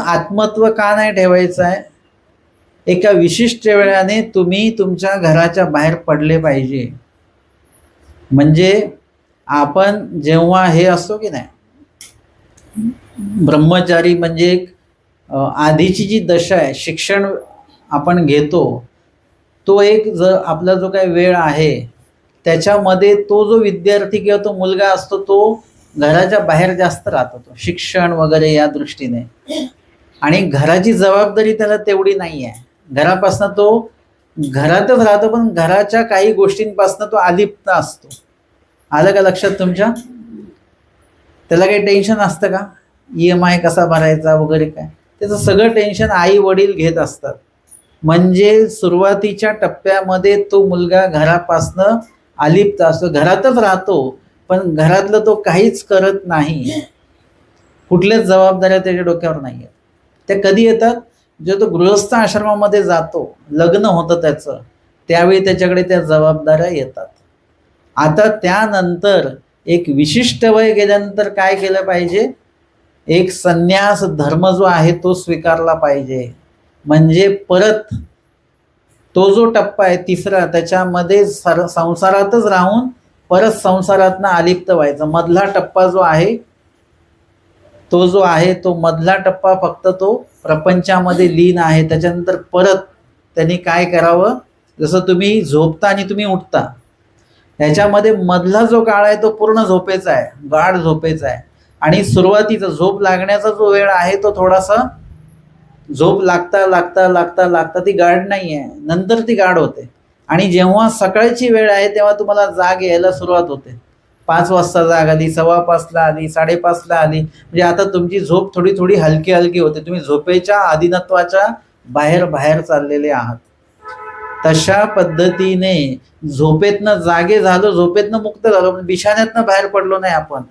आत्मत्व का नाही ठेवायचं आहे? एका विशिष्ट वेळाने तुम्ही तुमच्या घराच्या बाहेर पडले पाहिजे. म्हणजे आपण जेव्हा हे असतो की नाही? ब्रह्मचारी म्हणजे एक आधीची जी दशा आहे शिक्षण आपण घेतो तो एक ज आपला जो काही वेळ आहे त्याच्यामध्ये तो जो विद्यार्थी किंवा तो मुलगा असतो तो घराच्या बाहेर जास्त राहतो. तो शिक्षण वगैरे या दृष्टीने. आणि घराची जबाबदारी त्याला तेवढी नाही आहे घरापासनं तो घरातच राहतो पण घराच्या काही गोष्टींपासनं तो अलिप्त असतो. आलं का लक्षात तुमच्या? त्याला काही टेन्शन असतं का? ई एम आय कसा भरायचा वगैरे काय? त्याचं सगळं टेन्शन आई वडील घेत असतात. म्हणजे सुरुवातीच्या टप्प्यामध्ये तो मुलगा घरापासनं अलिप्त असतो. घरातच राहतो पण घरातलं तो काहीच करत नाही. कुठल्याच जबाबदाऱ्या त्याच्या डोक्यावर नाही आहेत त्या कधी येतात जे तो गृहस्थ आश्रमामध्ये जातो लग्न होतं त्याचं त्यावेळी त्याच्याकडे त्या जबाबदाऱ्या येतात. आता त्यानंतर एक विशिष्ट वय गेल्यानंतर काय केलं पाहिजे? एक संन्यास धर्म जो आहे तो स्वीकारला पाहिजे. म्हणजे परत तो जो टप्पा आहे तिसरा त्याच्यामध्ये सर संसारातच राहून परत संसारातनं अलिप्त व्हायचं. मधला टप्पा जो आहे तो जो आहे तो मधला टप्पा फक्त तो प्रपंचामध्ये लीन आहे. त्याच्यानंतर परत त्यांनी काय करावं? जसं तुम्ही झोपता आणि तुम्ही उठता. ह्याच्यामध्ये मधला जो काळ आहे तो पूर्ण झोपेचा आहे. गाढ झोपेचा आहे. आणि सुरुवातीचा झोप लागण्याचा जो वेळ आहे तो थोडासा झोप लागता लागता लागता लागता ती गाढ नाही आहे. नंतर ती गाढ होते. आणि जेव्हा सकाळची वेळ आहे तेव्हा तुम्हाला जाग यायला सुरुवात होते. पाच वाजता जाग आली सव्वा पाचला आली साडेपाचला आली. म्हणजे आता तुमची झोप थोडी थोडी हलकी हलकी होते. तुम्ही झोपेच्या अधीनत्वाच्या बाहेर बाहेर चाललेले आहात. तशा पद्धतीने झोपेतनं जागे झालो झोपेतनं मुक्त झालो पण बिछाण्यातनं बाहेर पडलो नाही आपण.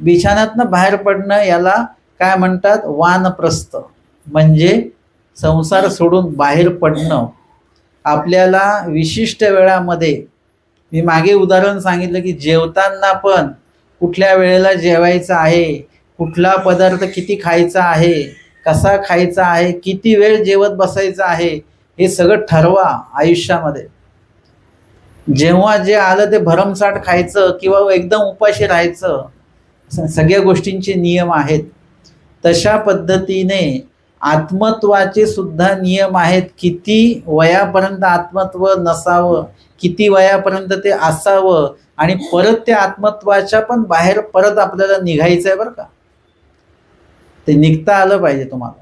बिछाण्यातनं बाहेर पडणं याला काय म्हणतात? वानप्रस्थ. म्हणजे संसार सोडून बाहेर पडणं. आपल्याला विशिष्ट वेळामध्ये मी मागे उदाहरण सांगितलं की जेवताना पण कुठल्या वेळेला जेवायचं आहे कुठला पदार्थ किती खायचा आहे कसा खायचा आहे किती वेळ जेवत बसायचं आहे हे सगळं ठरवा आयुष्यामध्ये. जेव्हा जे आलं ते भरमसाठ खायचं किंवा एकदम उपाशी राहायचं सगळ्या गोष्टींचे नियम आहेत. तशा पद्धतीने आत्मत्वाचे सुद्धा नियम आहेत. किती वयापर्यंत आत्मत्व नसावं किती वयापर्यंत ते असावं आणि परत त्या आत्मत्वाच्या पण बाहेर परत आपल्याला निघायचं आहे बरं का. ते निघता आलं पाहिजे तुम्हाला.